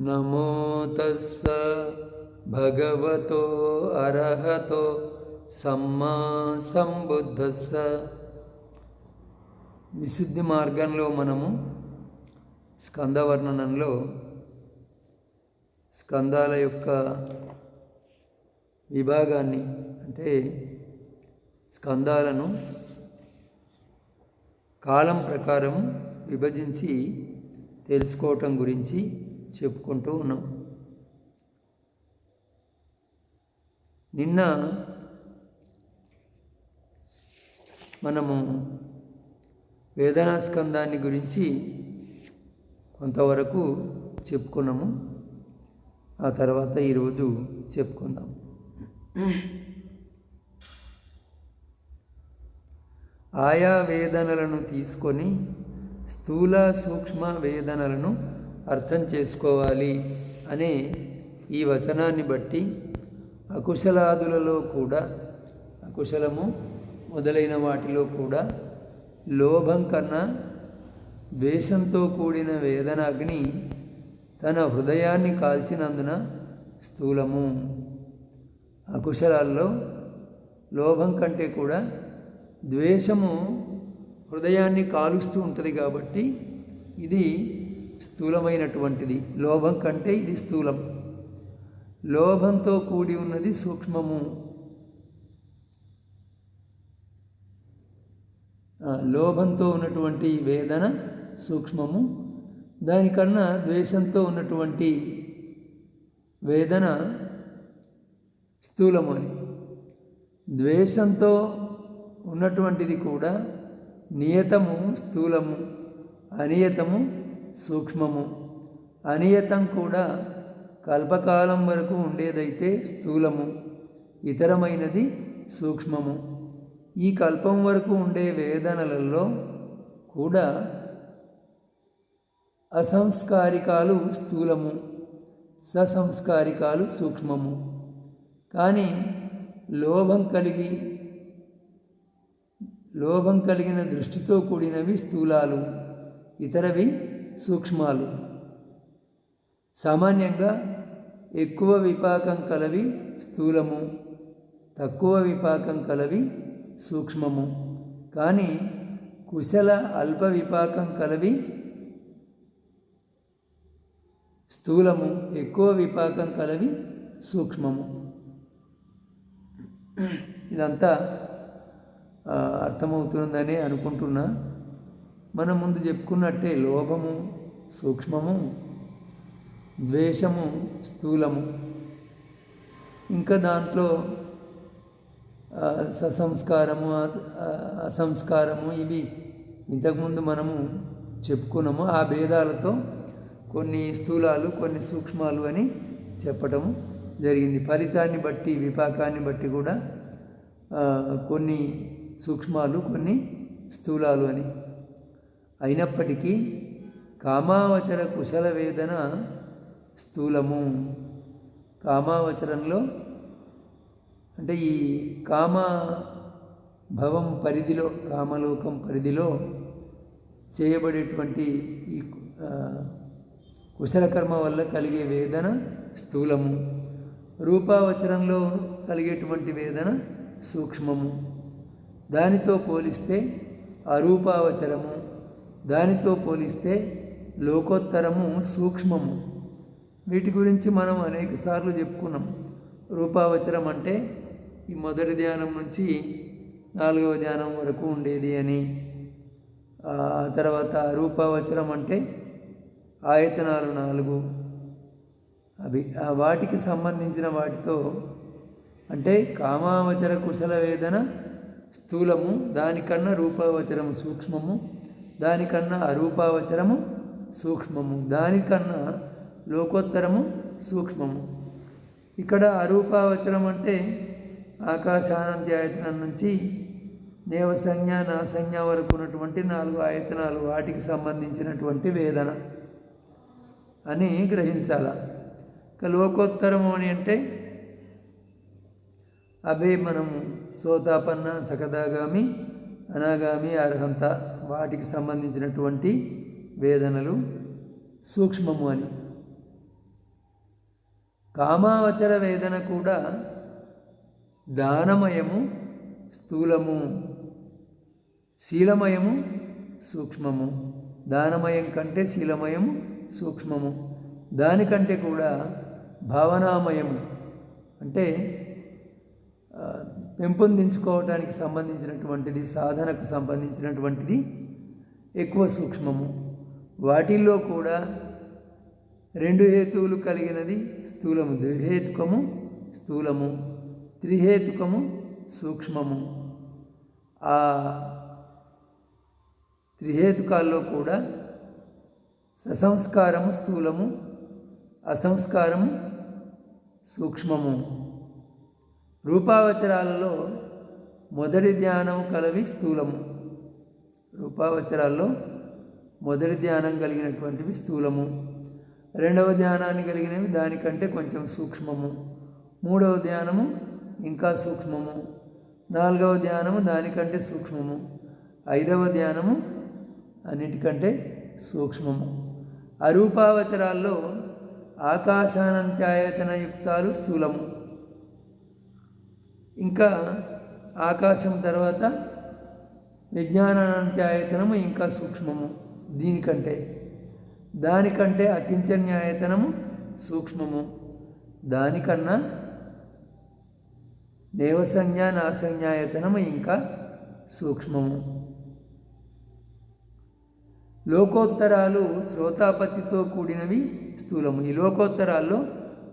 నమో తస్స భగవతో అర్హతో సమ్మా సంబుద్ధస్స. విశుద్ధి మార్గంలో మనము స్కందవర్ణనంలో స్కందాల యొక్క విభాగాన్ని అంటే స్కందాలను కాలం ప్రకారం విభజించి తెలుసుకోవటం గురించి చెప్పుకుంటూ ఉన్నాం. నిన్న మనము వేదనా స్కందాన్ని గురించి కొంతవరకు చెప్పుకున్నాము. ఆ తర్వాత ఈరోజు చెప్పుకుందాం. ఆయా వేదనలను తీసుకొని స్థూల సూక్ష్మ వేదనలను అర్థం చేసుకోవాలి అనే ఈ వచనాన్ని బట్టి అకుశలాదులలో కూడా అకుశలము మొదలైన వాటిలో కూడా లోభం కన్నా ద్వేషంతో కూడిన వేదన అగ్ని తన హృదయాన్ని కాల్చినందున స్థూలము. అకుశలాల్లో లోభం కంటే కూడా ద్వేషము హృదయాన్ని కాలుస్తూ ఉంటుంది కాబట్టి ఇది స్థూలమైనటువంటిది. లోభం కంటే ఇది స్థూలం. లోభంతో కూడి ఉన్నది సూక్ష్మము. లోభంతో ఉన్నటువంటి వేదన సూక్ష్మము. దానికన్నా ద్వేషంతో ఉన్నటువంటి వేదన స్థూలము అని. ద్వేషంతో ఉన్నటువంటిది కూడా నియతము స్థూలము అనియతము సూక్ష్మము. అనియతం కూడా కల్పకాలం వరకు ఉండేదైతే స్థూలము ఇతరమైనది సూక్ష్మము. ఈ కల్పం వరకు ఉండే వేదనలలో కూడా అసంస్కారికాలు స్థూలము ససంస్కారికాలు సూక్ష్మము. కానీ లోభం కలిగి లోభం కలిగిన దృష్టితో కూడినవి స్థూలాలు ఇతరవి సూక్ష్మాలు. సామాన్యంగా ఎక్కువ విపాకం కలవి స్థూలము తక్కువ విపాకం కలవి సూక్ష్మము. కానీ కుశల అల్ప విపాకం కలవి స్థూలము ఎక్కువ విపాకం కలవి సూక్ష్మము. ఇదంతా అర్థమవుతుందని అనుకుంటున్నా. మనం ముందు చెప్పుకున్నట్టే లోభము సూక్ష్మము ద్వేషము స్థూలము. ఇంకా దాంట్లో ససంస్కారము అసంస్కారము ఇవి ఇంతకుముందు మనము చెప్పుకున్నాము. ఆ భేదాలతో కొన్ని స్థూలాలు కొన్ని సూక్ష్మాలు అని చెప్పటం జరిగింది. ఫలితాన్ని బట్టి విపాకాన్ని బట్టి కూడా కొన్ని సూక్ష్మాలు కొన్ని స్థూలాలు అని అయినప్పటికీ కామావచర కుశల వేదన స్థూలము. కామావచరంలో అంటే ఈ కామ భవం పరిధిలో కామలోకం పరిధిలో చేయబడేటువంటి ఈ కుశలకర్మ వల్ల కలిగే వేదన స్థూలము. రూపావచరంలో కలిగేటువంటి వేదన సూక్ష్మము. దానితో పోలిస్తే అరూపావచరము దానితో పోలిస్తే లోకోత్తరము సూక్ష్మము. వీటి గురించి మనం అనేక సార్లు చెప్పుకున్నాం. రూపావచరం అంటే ఈ మొదటి ధ్యానం నుంచి నాలుగవ ధ్యానం వరకు ఉండేది అని. ఆ తర్వాత రూపావచరం అంటే ఆయతనాలు నాలుగు. అవి వాటికి సంబంధించిన వాటితో అంటే కామావచర కుశల వేదన స్థూలము దానికన్నా రూపావచరము సూక్ష్మము. దానికన్నా అరూపావచరము సూక్ష్మము. దానికన్నా లోకోత్తరము సూక్ష్మము. ఇక్కడ అరూపావచరం అంటే ఆకాశానంత్యాయతనం నుంచి దేవసంజ్ఞ నాసంజ్ఞ వరకు ఉన్నటువంటి నాలుగు ఆయతనాలు వాటికి సంబంధించినటువంటి వేదన అని గ్రహించాల. ఇక లోకోత్తరము అని అంటే అవే మనము సోతాపన్న సకదాగామి అనాగామి అర్హంత వాటికి సంబంధించినటువంటి వేదనలు సూక్ష్మము అని. కామావచర వేదన కూడా దానమయము స్థూలము శీలమయము సూక్ష్మము. దానమయం కంటే శీలమయము సూక్ష్మము. దానికంటే కూడా భావనామయము. అంటే పెంపొందించుకోవడానికి సంబంధించినటువంటిది సాధనకు సంబంధించినటువంటిది ఎక్కువ సూక్ష్మము. వాటిల్లో కూడా రెండు హేతువులు కలిగినది స్థూలము. ద్విహేతుకము స్థూలము. త్రిహేతుకము సూక్ష్మము. ఆ త్రిహేతుకాల్లో కూడా ససంస్కారము స్థూలము. అసంస్కారము సూక్ష్మము. రూపావచరాలలో మొదటి ధ్యానం కలవి స్థూలము. రూపావచరాల్లో మొదటి ధ్యానం కలిగినటువంటివి స్థూలము. రెండవ ధ్యానాన్ని కలిగినవి దానికంటే కొంచెం సూక్ష్మము. మూడవ ధ్యానము ఇంకా సూక్ష్మము. నాలుగవ ధ్యానము దానికంటే సూక్ష్మము. ఐదవ ధ్యానము అన్నిటికంటే సూక్ష్మము. అరూపావచరాల్లో ఆకాశానంత్యాయతన యుక్తాలు స్థూలము. ఇంకా ఆకాశం తర్వాత విజ్ఞానానంత్యాయతనము ఇంకా సూక్ష్మము. దీనికంటే దానికంటే అకించన్యాయతనము సూక్ష్మము. దానికన్నా దేవసంజ్ఞా నాసంజ్ఞాయతనము ఇంకా సూక్ష్మము. లోకోత్తరాలు శ్రోతాపత్తితో కూడినవి స్థూలము. ఈ లోకోత్తరాల్లో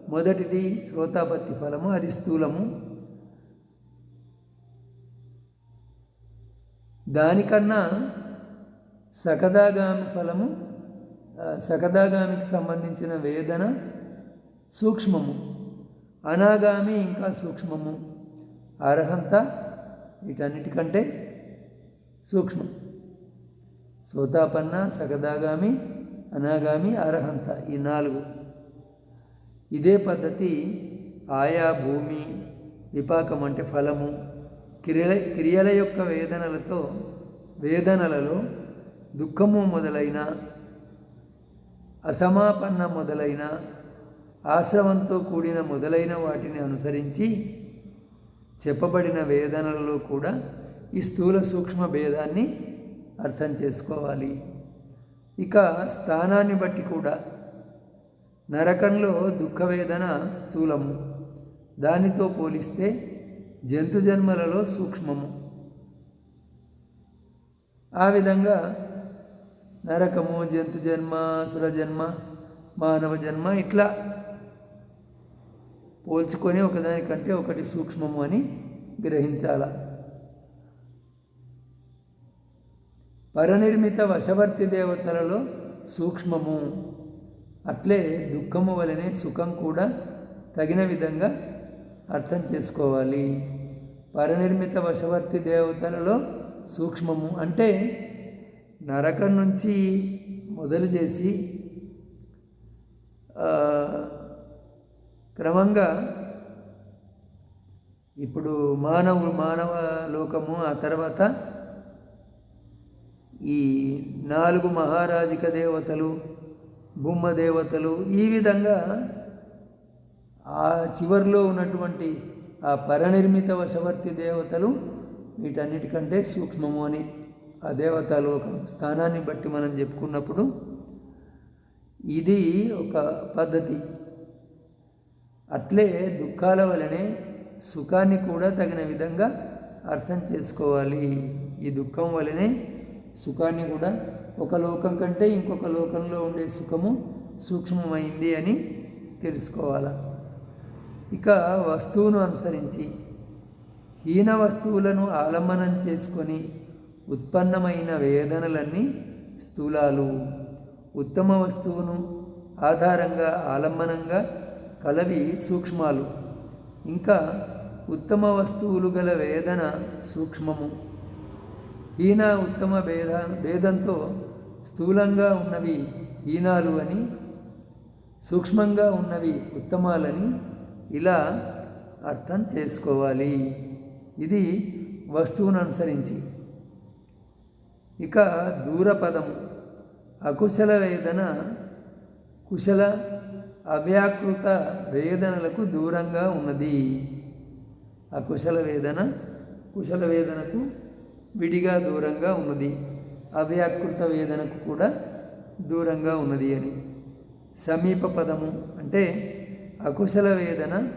మొదటిది శ్రోతాపత్తి ఫలము అది స్థూలము. దానికన్నా సకదాగామి ఫలము సకదాగామికి సంబంధించిన వేదన సూక్ష్మము. అనాగామి ఇంకా సూక్ష్మము. అర్హంత వీటన్నిటికంటే సూక్ష్మం. సోతాపన్న సగదాగామి అనాగామి అర్హంత ఈ నాలుగు. ఇదే పద్ధతి ఆయా భూమి విపాకం అంటే ఫలము. క్రియల క్రియల యొక్క వేదనలతో వేదనలలో దుఃఖము మొదలైన అసమాపన్న మొదలైన ఆశ్రవంతో కూడిన మొదలైన వాటిని అనుసరించి చెప్పబడిన వేదనలలో కూడా ఈ స్థూల సూక్ష్మ భేదాన్ని అర్థం చేసుకోవాలి. ఇక స్థానాన్ని బట్టి కూడా నరకంలో దుఃఖ వేదన స్థూలము. దానితో పోలిస్తే జంతు జన్మలలో సూక్ష్మము. ఆ విధంగా నరకము జంతు జన్మ సురజన్మ మానవ జన్మ ఇట్లా పోల్చుకొని ఒకదానికంటే ఒకటి సూక్ష్మము అని గ్రహించాల. పరనిర్మిత వశవర్తి దేవతలలో సూక్ష్మము. అట్లే దుఃఖము వలనే సుఖం కూడా తగిన విధంగా అర్థం చేసుకోవాలి. పరనిర్మిత వశవర్తి దేవతలలో సూక్ష్మము అంటే నరకం నుంచి మొదలు చేసి క్రమంగా ఇప్పుడు మానవు మానవ లోకము ఆ తర్వాత ఈ నాలుగు మహారాజిక దేవతలు బొమ్మ దేవతలు ఈ విధంగా ఆ చివరిలో ఉన్నటువంటి ఆ పరనిర్మిత వశవర్తి దేవతలు వీటన్నిటికంటే సూక్ష్మము అని. ఆ దేవతాలోకం స్థానాన్ని బట్టి మనం చెప్పుకున్నప్పుడు ఇది ఒక పద్ధతి. అట్లే దుఃఖాల వలనే సుఖాన్ని కూడా తగిన విధంగా అర్థం చేసుకోవాలి. ఈ దుఃఖం వలనే సుఖాన్ని కూడా ఒక లోకం కంటే ఇంకొక లోకంలో ఉండే సుఖము సూక్ష్మమైంది అని తెలుసుకోవాలి. ఇక వస్తువును అనుసరించి హీన వస్తువులను ఆలంబనం చేసుకొని ఉత్పన్నమైన వేదనలన్నీ స్థూలాలు. ఉత్తమ వస్తువును ఆధారంగా ఆలంబనంగా కలవి సూక్ష్మాలు. ఇంకా ఉత్తమ వస్తువులు గల వేదన సూక్ష్మము. హీన ఉత్తమ భేద భేదంతో స్థూలంగా ఉన్నవి హీనాలు అని సూక్ష్మంగా ఉన్నవి ఉత్తమాలని ఇలా అర్థం చేసుకోవాలి. ఇది వస్తువును అనుసరించి. ఇక దూరపదం అకుశల వేదన కుశల అవ్యాకృత వేదనలకు దూరంగా ఉన్నది. అకుశల వేదన కుశల వేదనకు విడిగా దూరంగా ఉన్నది. అవ్యాకృత వేదనకు కూడా దూరంగా ఉన్నది అని. సమీప పదము అంటే అకుశల వేదన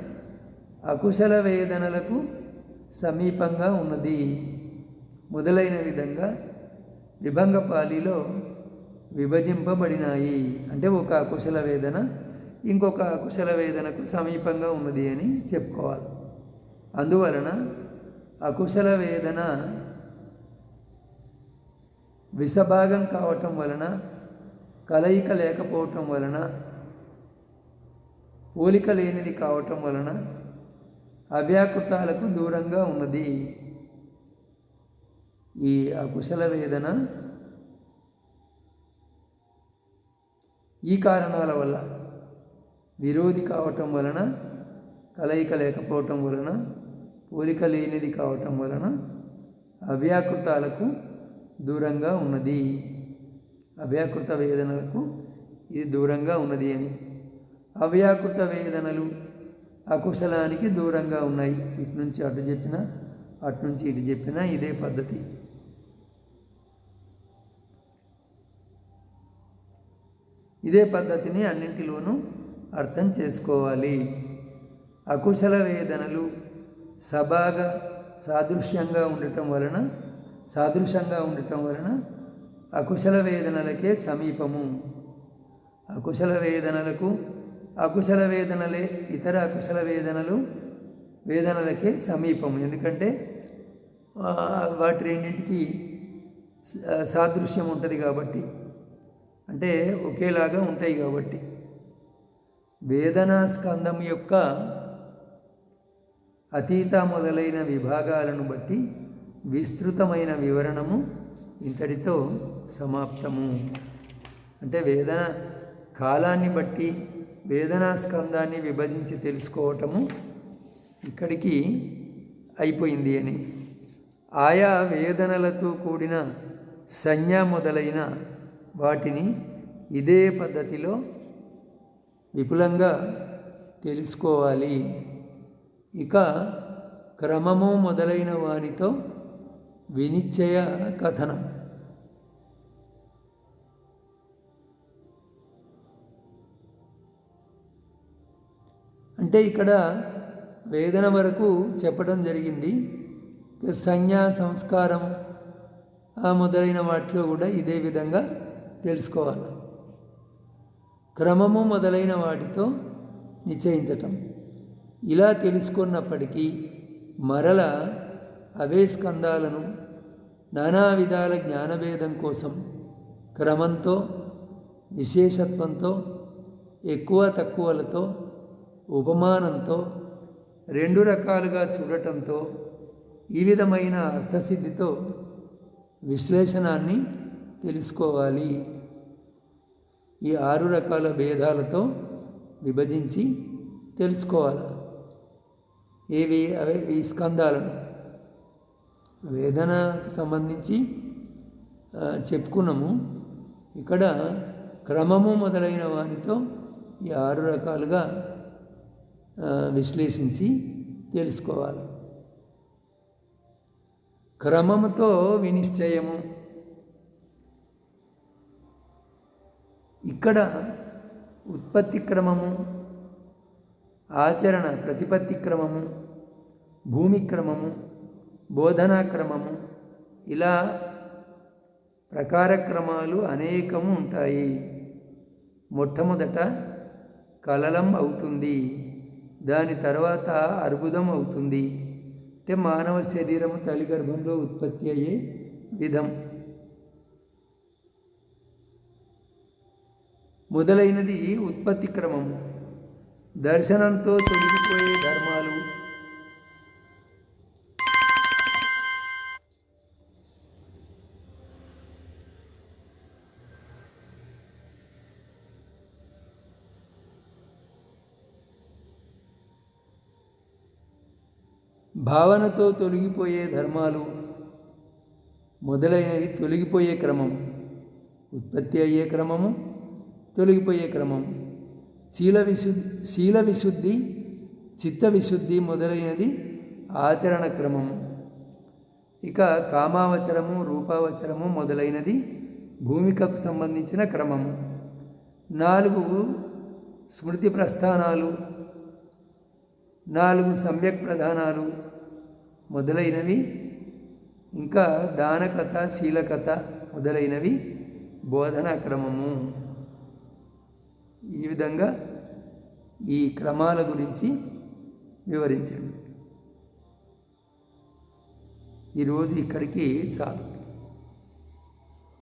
అకుశల వేదనలకు సమీపంగా ఉన్నది. మొదలైన విధంగా విభంగపాలిలో విభజింపబడినాయి. అంటే ఒక అకుశల వేదన ఇంకొక అకుశల వేదనకు సమీపంగా ఉన్నది అని చెప్పుకోవాలి. అందువలన అకుశల వేదన విషభాగం కావటం వలన కలయిక లేకపోవటం వలన పోలిక లేనిది కావటం వలన అవ్యాకృతాలకు దూరంగా ఉన్నది. ఈ అకుశల వేదన ఈ కారణాల వల్ల విరోధి కావటం వలన కలయిక లేకపోవటం వలన పోలిక లేనిది కావటం వలన అవ్యాకృతాలకు దూరంగా ఉన్నది. అవ్యాకృత వేదనలకు ఇది దూరంగా ఉన్నది అని అవ్యాకృత వేదనలు అకుశలానికి దూరంగా ఉన్నాయి. ఇటు నుంచి అటు చెప్పిన అటు నుంచి ఇటు చెప్పిన ఇదే పద్ధతి. ఇదే పద్ధతిని అన్నింటిలోనూ అర్థం చేసుకోవాలి. అకుశల వేదనలు సభాగా సాదృశ్యంగా ఉండటం వలన సాదృశ్యంగా ఉండటం వలన అకుశల వేదనలకే సమీపము. అకుశల వేదనలకు అకుశల వేదనలే ఇతర అకుశల వేదనలు వేదనలకే సమీపం ఎందుకంటే వాటి రెండింటికి సాదృశ్యం ఉంటుంది కాబట్టి. అంటే ఒకేలాగా ఉంటాయి కాబట్టి. వేదనా స్కందం యొక్క అతీత మొదలైన విభాగాలను బట్టి విస్తృతమైన వివరణము ఇంతటితో సమాప్తము. అంటే వేదన కాలాన్ని బట్టి వేదనా స్కందాన్ని విభజించి తెలుసుకోవటము ఇక్కడికి అయిపోయింది అని. ఆయా వేదనలతో కూడిన సంజ్ఞ మొదలైన వాటిని ఇదే పద్ధతిలో విపులంగా తెలుసుకోవాలి. ఇక క్రమము మొదలైన వానితో వినిశ్చయ కథనం. అంటే ఇక్కడ వేదన వరకు చెప్పడం జరిగింది. సంజ్ఞా సంజ్ఞ సంస్కారం ఆ మొదలైన వాటిలో కూడా ఇదే విధంగా తెలుసుకోవాలి. క్రమము మొదలైన వాటితో నిశ్చయించటం. ఇలా తెలుసుకున్నప్పటికీ మరల అవే స్కందాలను నానా విధాల జ్ఞానభేదం కోసం క్రమంతో విశేషత్వంతో ఎక్కువ తక్కువలతో ఉపమానంతో రెండు రకాలుగా చూడటంతో ఈ విధమైన అర్థసిద్ధితో విశ్లేషణాన్ని తెలుసుకోవాలి. ఈ ఆరు రకాల భేదాలతో విభజించి తెలుసుకోవాలి. ఏవి? అవే ఈ స్కందాలను. వేదనకు సంబంధించి చెప్పుకున్నాము. ఇక్కడ క్రమము మొదలైన వానితో ఈ ఆరు రకాలుగా విశ్లేషించి తెలుసుకోవాలి. క్రమముతో వినిశ్చయము. ఇక్కడ ఉత్పత్తి క్రమము ఆచరణ ప్రతిపత్తి క్రమము భూమి క్రమము బోధనా క్రమము ఇలా ప్రకారక్రమాలు అనేకము ఉంటాయి. మొట్టమొదట కలలం అవుతుంది. దాని తర్వాత అర్బుదం అవుతుంది. అంటే మానవ శరీరము తల్లి గర్భంలో ఉత్పత్తి అయ్యే విధం. మొదలైనది ఉత్పత్తి క్రమము. దర్శనంతో తొలగిపోయే ధర్మాలు భావనతో తొలగిపోయే ధర్మాలు మొదలైనవి తొలగిపోయే క్రమం. ఉత్పత్తి అయ్యే క్రమము తొలగిపోయే క్రమం. శీల విశుద్ధి శీల విశుద్ధి చిత్త విశుద్ధి మొదలైనది ఆచరణ క్రమము ఇక కామావచరము రూపావచరము మొదలైనది భూమికకు సంబంధించిన క్రమము నాలుగు స్మృతి ప్రస్థానాలు నాలుగు సమ్యక్ ప్రధానాలు మొదలైనవి ఇంకా దానకథ శీలకథ మొదలైనవి బోధనా క్రమము. ఈ విధంగా ఈ క్రమాల గురించి వివరించండి. ఈరోజు ఇక్కడికి చాలు.